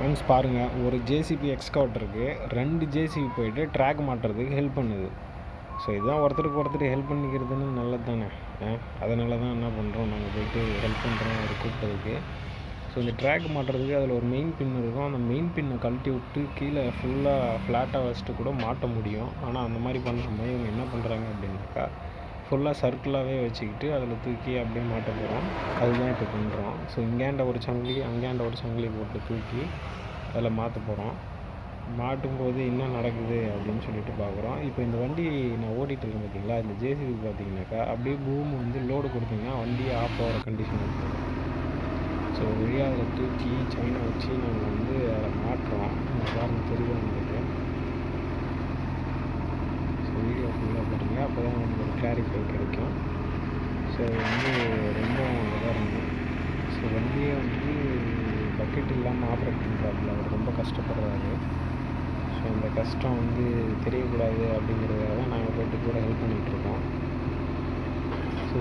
Friends பாருங்கள் ஒரு JCB எக்ஸ்கவுட்டருக்கு ரெண்டு ஜேசிபி போயிட்டு ட்ராக் மாட்டுறதுக்கு ஹெல்ப் பண்ணுது. ஸோ இதுதான் ஒருத்தருக்கு ஒருத்தர் ஹெல்ப் பண்ணிக்கிறதுன்னு நல்லது தானே அதனால தான் என்ன பண்ணுறோம் நாங்கள் போயிட்டு ஹெல்ப் பண்ணுறோம் ஒரு கூப்பிட்டதுக்கு. ஸோ இந்த ட்ராக் மாட்டுறதுக்கு அதில் ஒரு மெயின் பின் இருக்கும். அந்த மெயின் பின்னை கழட்டி விட்டு கீழே ஃபுல்லாக ஃப்ளாட்டாக வச்சுட்டு கூட மாட்ட முடியும். ஆனால் அந்த மாதிரி பண்ணுற மாதிரி இவங்க என்ன பண்ணுறாங்க அப்படின்னாக்கா ஃபுல்லாக சர்க்கிளாகவே வச்சுக்கிட்டு அதில் தூக்கி அப்படியே மாட்ட போகிறோம் அதுதான் இப்போ பண்ணுறோம் ஸோ இங்கேண்ட ஒரு சங்கிலி அங்கேண்ட ஒரு சங்கிலி போட்டு தூக்கி அதில் மாற்ற போகிறோம் மாட்டும்போது என்ன நடக்குது அப்படின்னு சொல்லிட்டு பார்க்குறோம் இப்போ இந்த வண்டி நான் ஓட்டிகிட்டு இருக்கேன் பார்த்தீங்களா இந்த ஜேசிபி பார்த்தீங்கன்னாக்கா அப்படியே பூம் வந்து லோடு கொடுத்தீங்கன்னா வண்டி ஆஃப் ஆகிற கண்டிஷன் இருக்கும் ஸோ வழியாக அதில் தூக்கி சைனை வச்சு நாங்கள் வந்து அப்போ தான் உங்களுக்கு கிளாரிஃபை கிடைக்கும். ஸோ வந்து ரொம்ப இதாக இருந்தது ஸோ வண்டியை வந்து பக்கெட் இல்லாமல் ஆப்ரேட் பண்ணுறாப்புல அவர் ரொம்ப கஷ்டப்படுறாரு. ஸோ அந்த கஷ்டம் வந்து தெரியக்கூடாது அப்படிங்கிறதுக்காக தான் நாங்கள் போயிட்டு கூட ஹெல்ப் பண்ணிகிட்ருக்கோம் ஸோ